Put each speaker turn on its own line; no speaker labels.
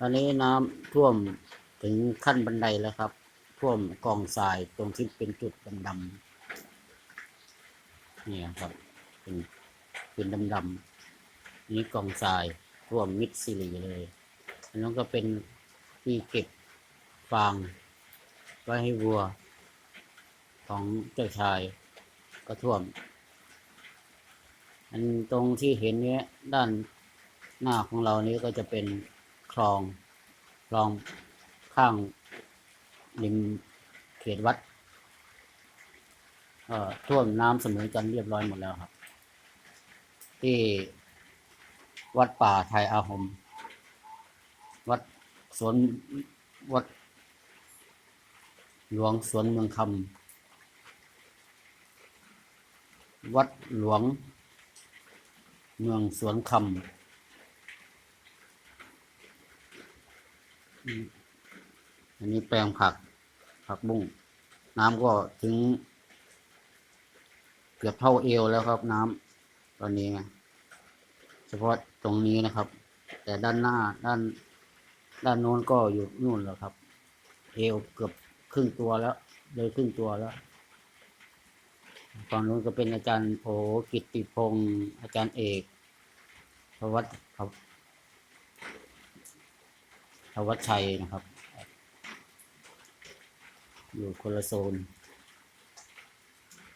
ตอนนี้น้ำท่วมถึงขั้นบันไดแล้วครับ ท่วมกองทรายตรงที่เป็นจุดดำๆนี่ครับ เป็นเป็นดำๆนี่กองทรายท่วมมิดซิลีเลยอันนั้นก็เป็นที่เก็บฟางไว้ให้วัว ของเจ้าชายก็ท่วม อันตรงที่เห็นเนี้ยด้านหน้าของเรานี้ก็จะเป็น คลองคลองข้างริมเขตวัดเอ่อท่วมน้ำเสมอกันเรียบร้อยหมดแล้วครับ ที่วัดป่าไทยอาหม วัดสวนวัด หลวงสวนเมืองคำวัดหลวง เมืองสวนคำ อันนี้แปลงผัก ผักบุ้งน้ำก็ถึง เกือบเท่าเอวแล้วครับ น้ำตอนนี้เฉพาะตรงนี้นะครับ แต่ด้านหน้าด้าน ด้านโน้นก็อยู่นู่นแล้วครับ เอวเกือบครึ่งตัวแล้ว เลยครึ่งตัวแล้วฝั่งนู้นก็เป็นอาจารย์โอกิตติพงศ์อาจารย์เอกพวัตครับ วัชชัยนะครับ อยู่คนละโซน